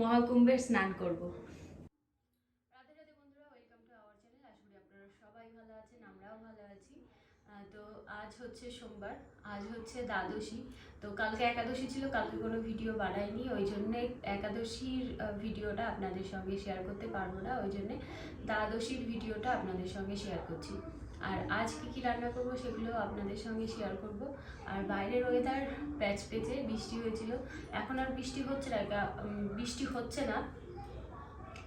মহাকুম্ভের স্নান করব। রাধে রাধে বন্ধুরা ওয়েলকাম টু আওয়ার চ্যানেল আশা করি আপনারা সবাই ভালো আছেন, আমরাও ভালো আছি। তো আজ হচ্ছে সোমবার, আজ হচ্ছে দ্বাদশী। তো কালকে একাদশী ছিল, কালকে কোনো ভিডিও বানাইনি, ওই জন্যে একাদশীর ভিডিওটা আপনাদের সঙ্গে শেয়ার করতে পারব না, ওই জন্যে দ্বাদশীর ভিডিওটা আপনাদের সঙ্গে শেয়ার করছি। আর আজ কী কী রান্না করব সেগুলো আপনাদের সঙ্গে শেয়ার করব। আর বাইরের ওয়েদার প্যাচ পেচে বৃষ্টি হয়েছিল। এখন আর বৃষ্টি হচ্ছে না বৃষ্টি হচ্ছে না,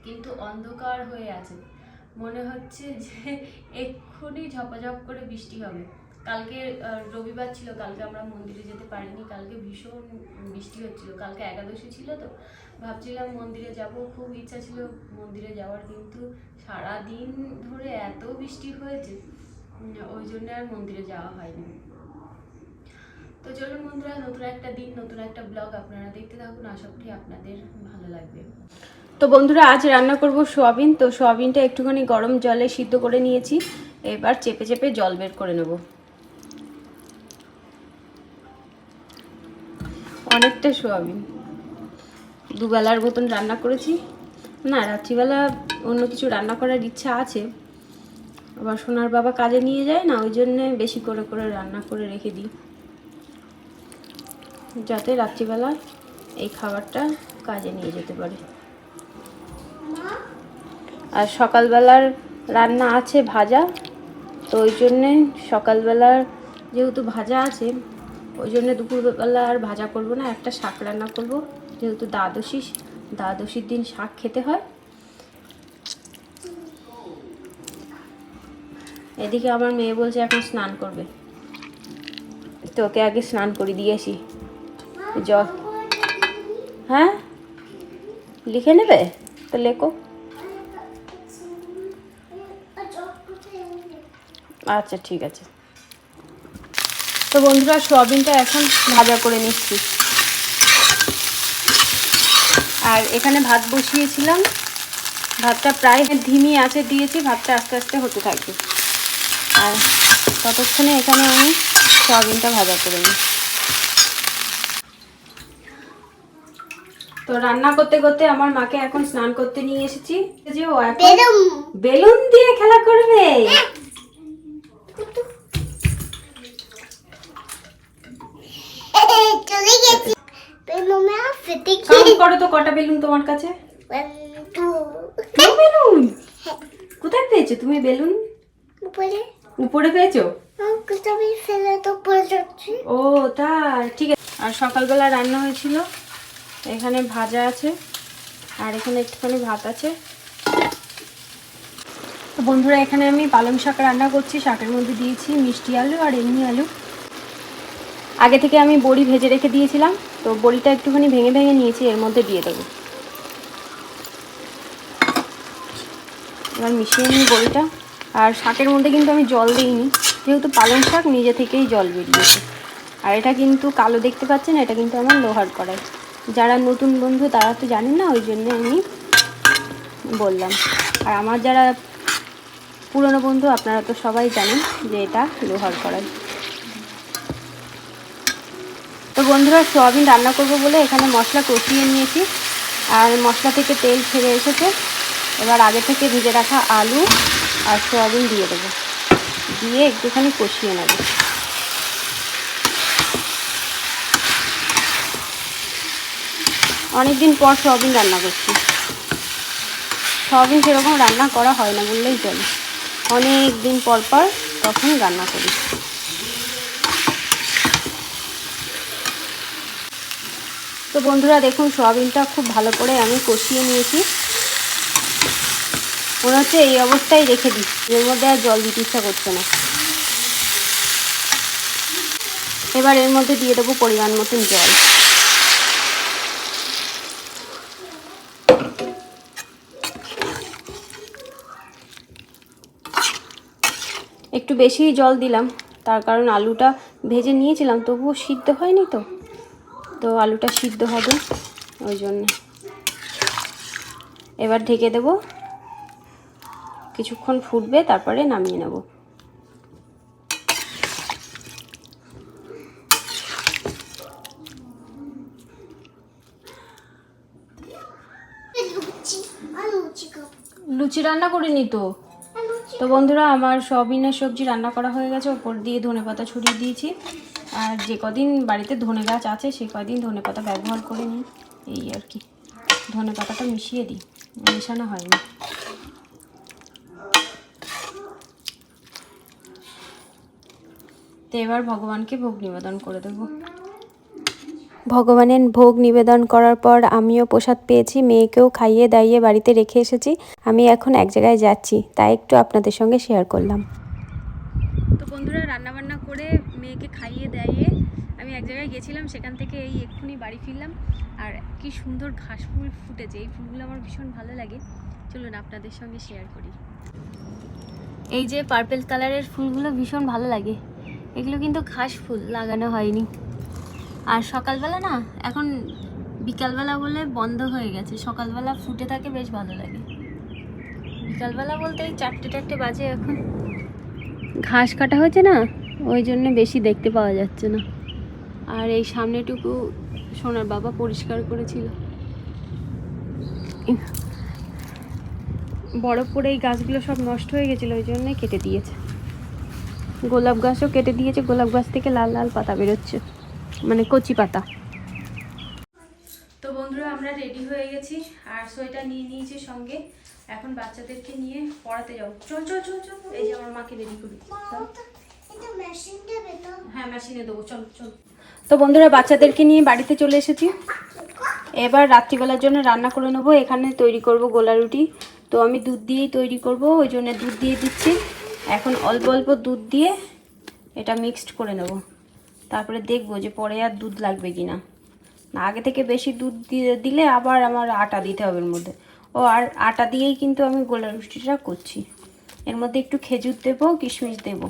কিন্তু অন্ধকার হয়ে আছে। মনে হচ্ছে যে এক্ষুনি ঝপাঝপ করে বৃষ্টি হবে। কালকে রবিবার ছিল, কালকে আমরা মন্দিরে যেতে পারিনি, কালকে ভীষণ বৃষ্টি হচ্ছিল, কালকে একাদশী ছিল তো, ভাবছিলাম মন্দিরে যাব, খুব ইচ্ছা ছিল মন্দিরে যাওয়ার, কিন্তু সারা দিন ধরে এত বৃষ্টি হয়েছে ওই জন্য আর মন্দিরে যাওয়া হয়নি। তো চলুন বন্ধুরা, নতুন একটা দিন, নতুন একটা ব্লগ আপনারা দেখতে থাকুন, আশা করি আপনাদের ভালো লাগবে। তো বন্ধুরা, আজ রান্না করব সোয়াবিন, তো সোয়াবিনটা একটুখানি গরম জলে সিদ্ধ করে নিয়েছি, এবার চেপে চেপে জল বের করে নেব। অনেকটা সোয়াবিন। দুবেলার মতন রান্না করেছি। না, রাত্রিবেলা অন্য কিছু রান্না করার ইচ্ছা আছে। আবার সোনার বাবা কাজে নিয়ে যায় না, ওই জন্যে বেশি করে করে রান্না করে রেখে দিই। যাতে রাত্রিবেলা এই খাবারটা কাজে নিয়ে যেতে পারে। আর সকালবেলার রান্না আছে ভাজা, তো ওই জন্যে সকালবেলার যেহেতু ভাজা আছে ওই জন্য দুপুরবেলা আর ভাজা করব না, একটা শাক রান্না করব। যেহেতু দ্বাদশী, দ্বাদশীর দিন শাক খেতে হয়। এদিকে আমার মেয়ে বলছে এখন স্নান করবে। তো ওকে আগে স্নান করে দিয়ে আসি। জল। হ্যাঁ? লিখে নেবে? তো লেখো। আচ্ছা ঠিক আছে। তো বন্ধুরা সোয়াবিনটা এখন ভাজা করে নিচ্ছি। আর এখানে ভাত বসিয়েছিলাম। ভাতটা প্রায় ধিমি আছে দিয়েছি ভাতটা আস্তে আস্তে হতে থাকবে। আর ততক্ষণে এখানে আমি সোয়াবিনটা ভাজা করে নিই। তো রান্না করতে করতে আমার মাকে এখন স্নান করতে নিয়ে এসেছি। যে ও বেলুন দিয়ে খেলা করবে। চলে গেছি। বেলুনে ফেটে কাউন্ট করো তো কটা বেলুন তোমার কাছে? বেলুন? কোথায় পেয়েছ তুমি বেলুন? উপরে। উপরে পেয়েছ? তো ও তাই ঠিক আছে। আর সকালবেলা রান্না হয়েছিল। এখানে ভাজা আছে। আর এখানে একটুখানি ভাত আছে। বন্ধুরা এখানে আমি পালং শাক রান্না করছি। শাকের মধ্যে দিয়েছি মিষ্টি আলু আর এমনি আলু। আগে থেকে আমি বড়ি ভেজে রেখে দিয়েছিলাম, তো বড়িটা একটুখানি ভেঙে ভেঙে নিয়েছি, এর মধ্যে দিয়ে দেবো। এবার মিশিয়ে নিই বড়িটা। আর শাকের মধ্যে কিন্তু আমি জল দিইনি, যেহেতু পালং শাক, নিজে থেকেই জল বেরিয়েছে। আর এটা কিন্তু কালো দেখতে পাচ্ছেন, এটা কিন্তু আমার লোহার কড়াই। যারা নতুন বন্ধু, তারা তো জানেন না, ওই জন্য আমি বললাম। আর আমার যারা পুরনো বন্ধু, আপনারা তো সবাই জানেন যে এটা লোহার কড়াই। তো বন্ধুরা সোয়াবিন রান্না করব বলে এখানে মশলা কষিয়ে নিয়েছি। আর মশলা থেকে তেল ছেড়ে এসেছে। এবার আগে থেকে ভিজে রাখা আলু আর সোয়াবিন দিয়ে দেবো। দিয়ে একটুখানি কষিয়ে নেব। অনেকদিন পর সোয়াবিন রান্না করছি। সোয়াবিন সেরকম রান্না করা হয় না বললেই চলে। অনেক দিন পর পর তখন রান্না করি। তো বন্ধুরা দেখুন, সোয়াবিনটা খুব ভালো করে আমি কষিয়ে নিয়েছি। মনে হচ্ছে এই অবস্থায় রেখে দিই, এর মধ্যে আর জল দিতে ইচ্ছা করছে না। এবার এর মধ্যে দিয়ে দেবো পরিমাণ মতন জল। একটু বেশি জল দিলাম, তার কারণ আলুটা ভেজে নিয়েছিলাম, তবুও সিদ্ধ হয়নি তো। তো আলুটা সিদ্ধ হবে ওই জন্যে। এবার ঢেকে দেব। কিছুক্ষণ ফুটবে, তারপরে নামিয়ে নেব। লুচি রান্না করিনি তো? তো বন্ধুরা, আমার সবিনের সবজি রান্না করা হয়ে গেছে। ওপর দিয়ে ধনে পাতা ছড়িয়ে দিয়েছি। আর যে কদিন বাড়িতে ধনে গাছ আছে সে কদিন ধনে পাতা ব্যবহার করে নিই। এই আর কি। ধনে পাতাটা মিশিয়ে দিই। মেশানো হয়নি। তো এবার ভগবানকে ভোগ নিবেদন করে দেবো। ভগবানের ভোগ নিবেদন করার পর আমিও প্রসাদ পেয়েছি মেয়েকেও খাইয়ে দাইয়ে বাড়িতে রেখে এসেছি। আমি এখন এক জায়গায় যাচ্ছি তাই একটু আপনাদের সঙ্গে শেয়ার করলাম। তো বন্ধুরা রান্না বান্না করে মেয়েকে খাইয়ে দাইয়ে আমি এক জায়গায় গেছিলাম, সেখান থেকে এই এক্ষুনি বাড়ি ফিরলাম। আর কি সুন্দর ঘাস ফুল ফুটেছে, এই ফুলগুলো আমার ভীষণ ভালো লাগে। চলুন আপনাদের সঙ্গে শেয়ার করি। এই যে পার্পেল কালারের ফুলগুলো ভীষণ ভালো লাগে। এগুলো কিন্তু ঘাস ফুল লাগানো হয়নি। আর সকালবেলা না, এখন বিকালবেলা বলে বন্ধ হয়ে গেছে। সকালবেলা ফুটে থাকে, বেশ ভালো লাগে। বিকালবেলা বলতে এই চারটে চারটে বাজে এখন। ঘাস কাটা হয়েছে না? ওই জন্য বেশি দেখতে পাওয়া যাচ্ছে না। আর এই সামনেটুকু সোনার বাবা পরিষ্কার করেছিল। বরফ পড়ে এই গাছগুলো সব নষ্ট হয়ে গেছিল, ওই জন্য কেটে দিয়েছে। গোলাপ গাছও কেটে দিয়েছে, গোলাপ গাছ থেকে লাল লাল পাতা বেরোচ্ছে মানে কচি পাতা। তো বন্ধুরা, আমরা রেডি হয়ে গেছি, আর সোয়েটার নিয়ে নিয়েছি সঙ্গে। এখন বাচ্চাদেরকে নিয়ে পড়াতে যাব। চল চল চল চল, এই যে আমার মাকে রেডি করি হ্যাঁ মেশিনে দেবো চল চল। তো বন্ধুরা বাচ্চাদেরকে নিয়ে বাড়িতে চলে এসেছি। এবার রাত্রিবেলার জন্য রান্না করে নেব। এখানে তৈরি করব গোলা রুটি। তো আমি দুধ দিয়েই তৈরি করব ওই জন্য দুধ দিয়ে দিচ্ছি। এখন অল্প অল্প দুধ দিয়ে এটা মিক্সড করে নেব। তারপরে দেখব যে পরে আর দুধ লাগবে কি না না আগে থেকে বেশি দুধ দিয়ে দিলে আবার আমার আটা দিতে হবে এর মধ্যে। ও আর আটা দিয়েই কিন্তু আমি গোলা রুটিটা করছি। এর মধ্যে একটু খেজুর দেবো কিশমিশ দেবো।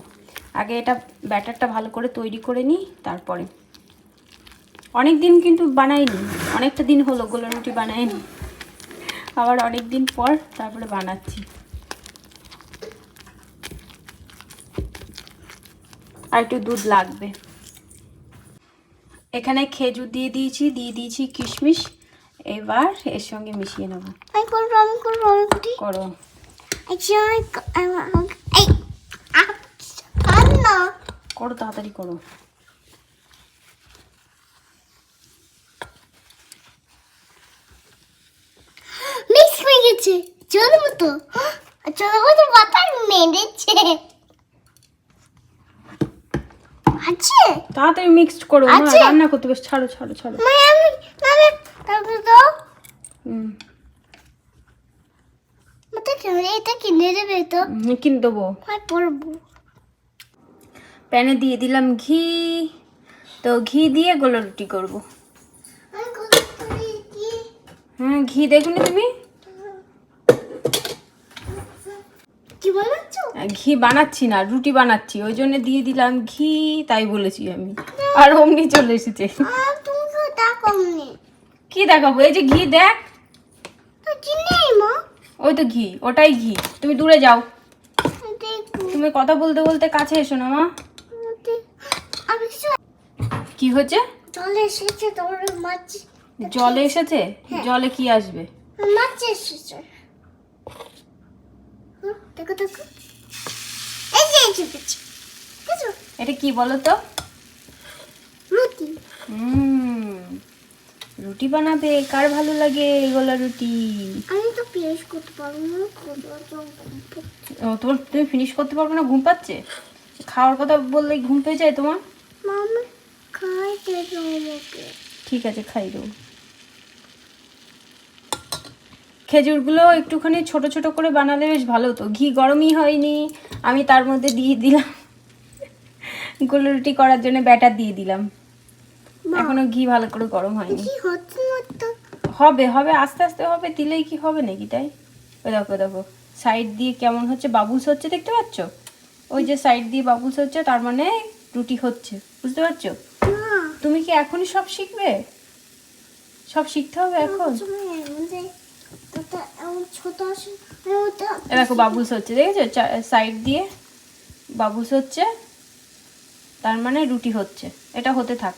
আগে এটা ব্যাটারটা ভালো করে তৈরি করে নিই তারপরে। অনেক দিন কিন্তু বানাইনি অনেকটা দিন হলো গোলা রুটি বানাইনি। আবার অনেক দিন পর তারপরে বানাচ্ছি। আর একটু দুধ লাগবে। এখানে খেজুর দিয়ে দিয়েছি দিয়ে দিয়েছি কিশমিশ। এবার এর সঙ্গে মিশিয়ে নেব। করি করো আচ্ছা আমি ক- আমি- আমি- এই আচ্ছা, আর না করো তাড়াতাড়ি করো। মিক্স হয়ে গেছে। চলো মতো চলো মতো বাতার মেরেছে। আছে? তাড়াতাড়ি মিক্সড করো মা, রান্না করতে বেশ ছাড়ো ছাড়ো ছাড়ো। মানে আমি আমি তারপরে তো হুম। মতো কেমন এটা কিনে দেবে তো। কিনে দেবো। আমি পড়ব প্যানে দিয়ে দিলাম ঘি। তো ঘি দিয়ে গোলা রুটি করব। হ্যাঁ ঘি দেখুন তুমি? ঘি বানাচ্ছি না রুটি বানাচ্ছি। ওই জন্য দিয়ে দিলাম ঘি তাই বলেছি আমি। আর অমনি চলে এসেছে। কি দেখাবো? এই যে ঘি দেখ। ওই তো ঘি ওটাই ঘি। তুমি দূরে যাও। তুমি কথা বলতে বলতে কাছে এসো না মা। আমি কি হচ্ছে এসেছে তোমার মাছ জলে এসেছে? জলে কি আসবে? মাছ এসেছে। দেখো দেখো। এই যে এই যে এটা কি বলো তো রুটি। হুম। রুটি বানাবে কার ভালো লাগে গোলা রুটি? আমি তো পেঁয়াজ করতে পারব না তোমার তুমি ফিনিশ করতে পারবে না ঘুম পাচ্ছে? খাওয়ার কথা বললে ঘুম পেয়ে যায় তোমার? মামা খাই দেবো আমাকে। ঠিক আছে খাই দেবো। খেজুরগুলো একটুখানি ছোট ছোট করে বানালে বেশ ভালো হতো। ঘি গরমই হয়নি আমি তার মধ্যে দিয়ে দিলাম। গোলা রুটি করার জন্য ব্যাটার দিয়ে দিলাম। এখনও ঘি ভালো করে গরম হয়নি। হবে হবে আস্তে আস্তে হবে দিলেই কি হবে নাকি তাই? ওই দেখো দেখো সাইড দিয়ে কেমন হচ্ছে বাবুস হচ্ছে দেখতে পাচ্ছ? ওই যে সাইড দিয়ে বাবুস হচ্ছে তার মানে রুটি হচ্ছে। বুঝতে পারছ? তুমি কি এখনই সব শিখবে? সব শিখতে হবে এখন? দেখো বাবুলস হচ্ছে দেখেছ? সাইড দিয়ে বাবুলস হচ্ছে তার মানে রুটি হচ্ছে। এটা হতে থাক।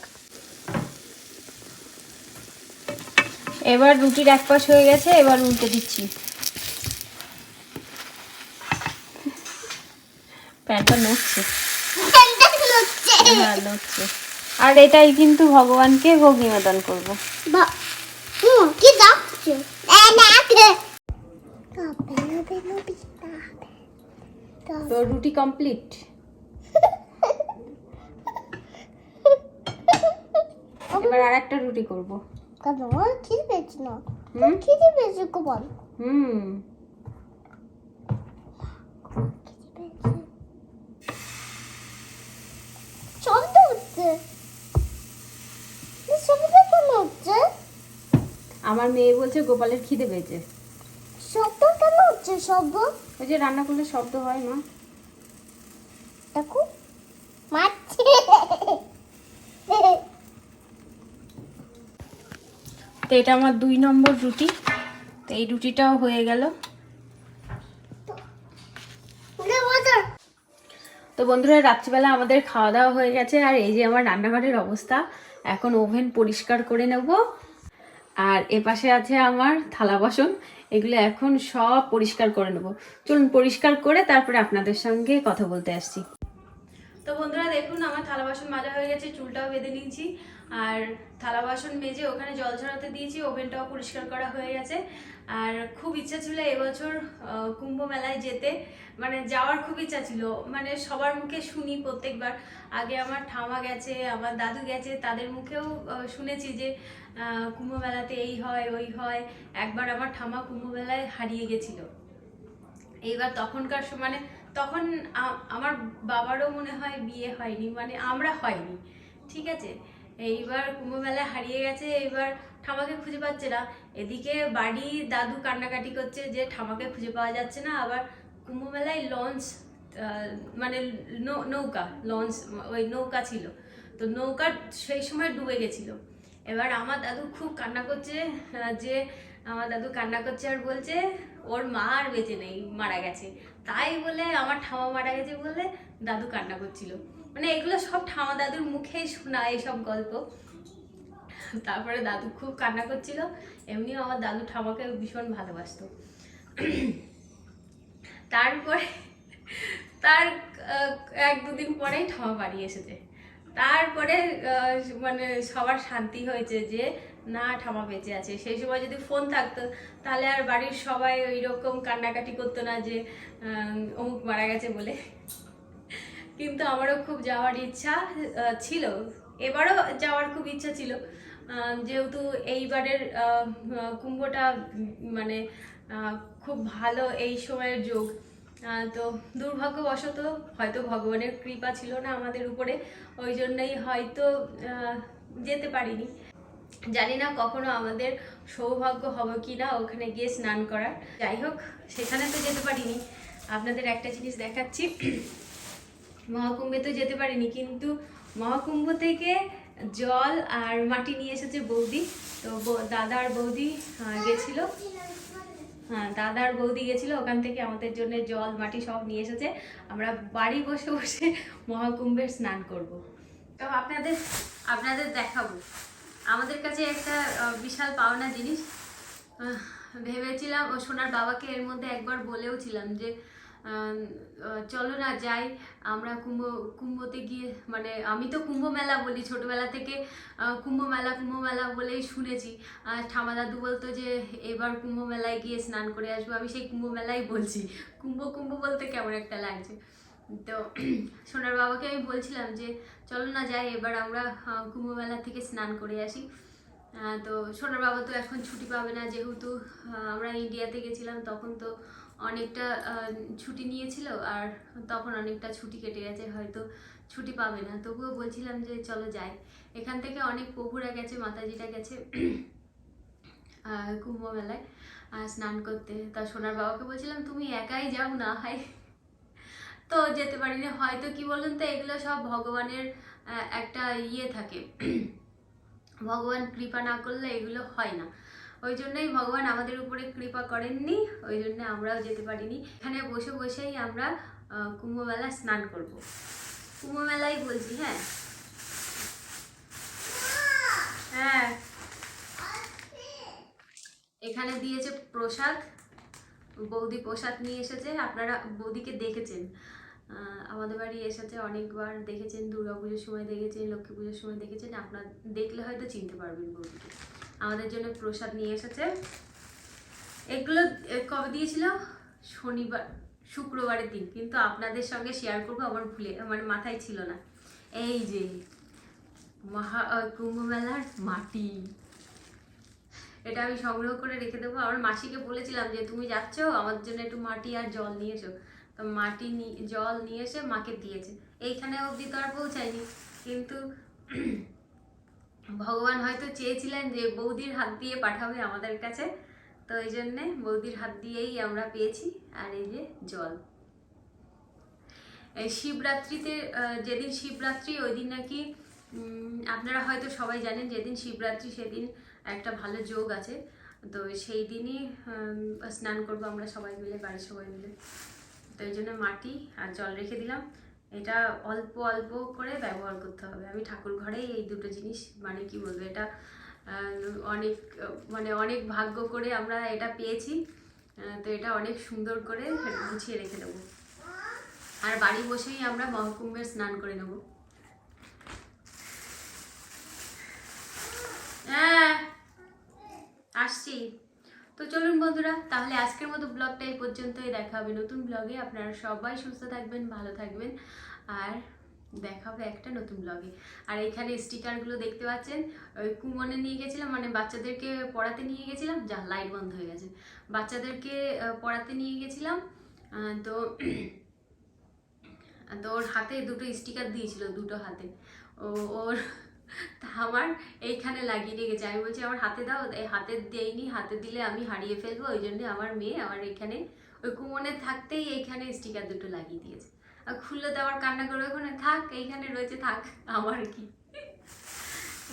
এবার রুটির এক পাশ হয়ে গেছে এবার উল্টে দিচ্ছি। প্যানটা নড়ছে। হ্যাঁ আর এটাই কিন্তু ভগবানকে ভোগ নিবেদন করব বা- কি ডাকছে? তো রুটি কমপ্লিট এবার আর একটা রুটি করব কেন? খিদে পেয়েছে না। খিদে পেয়েছে বল। হুম খিদে পেয়েছে। শব্দ হচ্ছে। এই শব্দ কেন হচ্ছে? আমার মেয়ে বলছে গোপালের খিদে পেয়েছে। শব্দ কেন হচ্ছে? শব্দ? ওই যে রান্না করলে শব্দ হয় না দেখো। মারছে। তো এটা আমার দুই নম্বর রুটি। তো এই রুটিটাও হয়ে গেল। তো বন্ধুরা রাত্রিবেলা আমাদের খাওয়া দাওয়া হয়ে গেছে। আর এই যে আমার রান্নাঘরের অবস্থা এখন ওভেন পরিষ্কার করে নেব। আর এ পাশে আছে আমার থালা বাসন। এগুলো এখন সব পরিষ্কার করে নেব। চলুন পরিষ্কার করে তারপরে আপনাদের সঙ্গে কথা বলতে আসছি। তো বন্ধুরা দেখুন, আমার থালা বাসন মাজা হয়ে গেছে, চুলটাও বেঁধে নিয়েছি। আর থালা বাসন মেজে ওখানে জল ঝরাতে দিয়েছি, ওভেনটাও পরিষ্কার করা হয়ে গেছে। আর খুব ইচ্ছা ছিল এবছর কুম্ভ মেলায় যেতে। মানে যাওয়ার খুব ইচ্ছা ছিল। মানে সবার মুখে শুনি প্রত্যেকবার। আগে আমার ঠামা গেছে, আমার দাদু গেছে, তাদের মুখেও শুনেছি যে কুম্ভ মেলাতে এই হয়, ওই হয়। একবার আমার ঠামা কুম্ভ মেলায় হারিয়ে গেছিল। এইবার তখনকার মানে তখন আমার বাবারও মনে হয় বিয়ে হয়নি মানে আমরা হয়নি, ঠিক আছে? এইবার কুম্ভমেলায় হারিয়ে গেছে, এইবার ঠামাকে খুঁজে পাচ্ছে না। এদিকে বাড়ি দাদু কান্নাকাটি করছে যে ঠামাকে খুঁজে পাওয়া যাচ্ছে না, আবার কুম্ভমেলায় লঞ্চ মানে নৌকা, লঞ্চ, ওই নৌকা ছিল। তো নৌকা সেই সময় ডুবে গেছিল। এবার আমার দাদু খুব কান্না করছে যে আমার দাদু কান্না করছে আর বলছে, ওর মা আর বেঁচে নেই, মারা গেছে। তাই বলে আমার ঠামা মারা গেছে বলে দাদু কান্না করছিল। মানে এগুলো সব ঠামা দাদুর মুখেই শোনা এইসব গল্প। তারপরে দাদু খুব কান্না করছিল, এমনিও আমার দাদু ঠামাকে ভীষণ ভালোবাসতো। তারপরে, তার এক দুদিন পরেই ঠামা বাড়ি এসেছে। তারপরে মানে সবার শান্তি হয়েছে যে না ঠামা বেঁচে আছে। সেই সময় যদি ফোন থাকতো, তাহলে আর বাড়ির সবাই ওই রকম কান্নাকাটি করতো না যে অমুক মারা গেছে বলে। কিন্তু আমারও খুব যাওয়ার ইচ্ছা ছিল। এবারও যাওয়ার খুব ইচ্ছা ছিল। যেহেতু এইবারের কুম্ভটা মানে খুব ভালো এই সময়ের যোগ। তো দুর্ভাগ্যবশত হয়তো ভগবানের কৃপা ছিল না আমাদের উপরে। ওই জন্যই হয়তো যেতে পারিনি। জানি না কখনো আমাদের সৌভাগ্য হবে কি না ওখানে গিয়ে স্নান করার। যাই হোক, সেখানে তো যেতে পারিনি। আপনাদের একটা জিনিস দেখাচ্ছি। মহাকুম্ভে তো যেতে পারিনি, কিন্তু মহাকুম্ভ থেকে জল আর মাটি নিয়ে এসেছে বৌদি। তো দাদা আর বৌদি গেছিল। হ্যাঁ দাদা আর বৌদি গেছিল, ওখান থেকে আমাদের জন্য জল, মাটি সব নিয়ে এসেছে। আমরা বাড়ি বসে বসে মহাকুম্ভের স্নান করব। তো আপনাদের আপনাদের দেখাবো। আমাদের কাছে একটা বিশাল পাওনা জিনিস। ভেবেছিলাম ও সোনার বাবাকে এর মধ্যে একবার বলেওছিলাম যে আহ, আহ, চলো না যাই আমরা কুম্ভ কুম্ভতে গিয়ে মানে আমি তো কুম্ভ মেলা বলি ছোটবেলা থেকে কুম্ভ মেলা কুম্ভ মেলা বলেই শুনেছি। আর ঠামা দাদু বলতো যে এবার কুম্ভ মেলায় গিয়ে স্নান করে আসব। আমি সেই কুম্ভ মেলাই বলছি। কুম্ভ কুম্ভ বলতে কেমন একটা লাগছে। তো সোনার বাবাকে আমি বলছিলাম যে চলো না যাই এবার আমরা আহ, কুম্ভ মেলা থেকে স্নান করে আসি। তো সোনার বাবা তো এখন ছুটি পাবে না যেহেতু আমরা ইন্ডিয়াতে গেছিলাম তখন তো অনেকটা ছুটি নিয়েছিল আর তখন অনেকটা ছুটি কেটে গেছে হয়তো ছুটি পাবে না। তবুও বলছিলাম যে চলো যাই। এখান থেকে অনেক প্রভুরা গেছে মাতাজিটা গেছে কুম্ভ মেলায় স্নান করতে। তা সোনার বাবাকে বলছিলাম তুমি একাই যাও না হয় তো যেতে পারিনি হয়তো কি বলুন তো, এগুলো সব ভগবানের একটা ইয়ে থাকে। ভগবান কৃপা না করলে এগুলো হয় না। ওই জন্যই ভগবান আমাদের উপরে কৃপা করেননি, ওই জন্য আমরাও যেতে পারিনি। এখানে বসে বসেই আমরা কুম্ভমেলা স্নান করব। কুম্ভমেলাই বলছি হ্যাঁ? হ্যাঁ। এখানে দিয়েছে প্রসাদ। বৌদি প্রসাদ নিয়ে এসেছে। আপনারা বৌদিকে দেখেছেন। আমাদের বাড়ি এসেছে অনেকবার দেখেছেন, দুর্গা পুজোর সময় দেখেছেন, লক্ষ্মী পুজোর সময় দেখেছেন, আপনার দেখলে হয়তো চিনতে পারবেন বৌদিকে আমাদের জন্য প্রসাদ নিয়ে এসেছে। এগুলো কবে দিয়েছিল? শনিবার, শুক্রবারের দিন। কিন্তু আপনাদের সঙ্গে শেয়ার করব, আমার ভুলে মানে মাথায় ছিল না। এই যে, মহা কুম্ভ মেলার মাটি। এটা আমি সংগ্রহ করে রেখে দেবো। আমার মাসিকে বলেছিলাম যে, তুমি যাচ্ছ, আমার জন্য একটু মাটি আর জল নিয়ে এসো। মাটি জল নিয়ে এসে মাকে দিয়েছে। এইখানে অবধি তো আর পৌঁছায়নি। কিন্তু ভগবান হয়তো চেয়েছিলেন যে বৌদির হাত দিয়ে পাঠাবে আমাদের কাছে। তো এই জন্যে বৌদির হাত দিয়েই আমরা পেয়েছি। আর এই যে জল। শিবরাত্রিতে যেদিন শিবরাত্রি, ওই দিন নাকি আপনারা হয়তো সবাই জানেন যেদিন শিবরাত্রি, সেদিন একটা ভালো যোগ আছে। তো সেই দিনই স্নান করব আমরা সবাই মিলে, বাড়ির সবাই মিলে। তো এই জন্য মাটি আর জল রেখে দিলাম। এটা অল্প অল্প করে ব্যবহার করতে হবে। আমি ঠাকুর ঘরেই এই দুটো জিনিস মানে কি বলব, এটা অনেক মানে অনেক ভাগ্য করে আমরা এটা পেয়েছি। তো এটা অনেক সুন্দর করে গুছিয়ে রেখে দেবো। আর বাড়ি বসেই আমরা মহকুম্ভের স্নান করে নেব। হ্যাঁ আসছি। তো চলুন বন্ধুরা, তাহলে আজকের মতো ব্লগটা এই পর্যন্তই। দেখা হবে নতুন ব্লগে। আপনারা সবাই সুস্থ থাকবেন, ভালো থাকবেন। আর দেখা হবে একটা নতুন ব্লগে। আর এখানে স্টিকারগুলো দেখতে পাচ্ছেন। ওই কুমনে নিয়ে গেছিলাম মানে বাচ্চাদেরকে পড়াতে নিয়ে গেছিলাম। যা, লাইট বন্ধ হয়ে গেছে। বাচ্চাদেরকে পড়াতে নিয়ে গেছিলাম। তো তো ওর হাতে দুটো স্টিকার দিয়েছিল, দুটো হাতে। ও, ওর আমার এইখানে লাগিয়ে রেখেছে। আমি বলছি, আমার হাতে দাও, এই হাতে দেইনি, হাতে দিলে আমি হারিয়ে ফেলব। ওই জন্য আমার মেয়ে আমার এখানে, ওই কুমনে থাকতেই এইখানে স্টিকার দুটো লাগিয়ে দিয়েছে। আর খুললে তো আবার কান্না করবে, ওখানে থাক, এইখানে রয়েছে, থাক। আমার কি?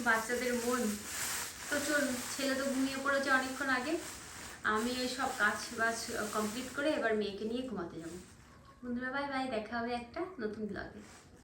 বাচ্চাদের মন। তো চল, ছেলে তো ঘুমিয়ে পড়েছে অনেকক্ষণ আগে। আমি এই সব কাজ বাজ কমপ্লিট করে এবার মেয়েকে নিয়ে ঘুমাতে যাব। বন্ধুরা বাই বাই দেখা হবে একটা নতুন ব্লগে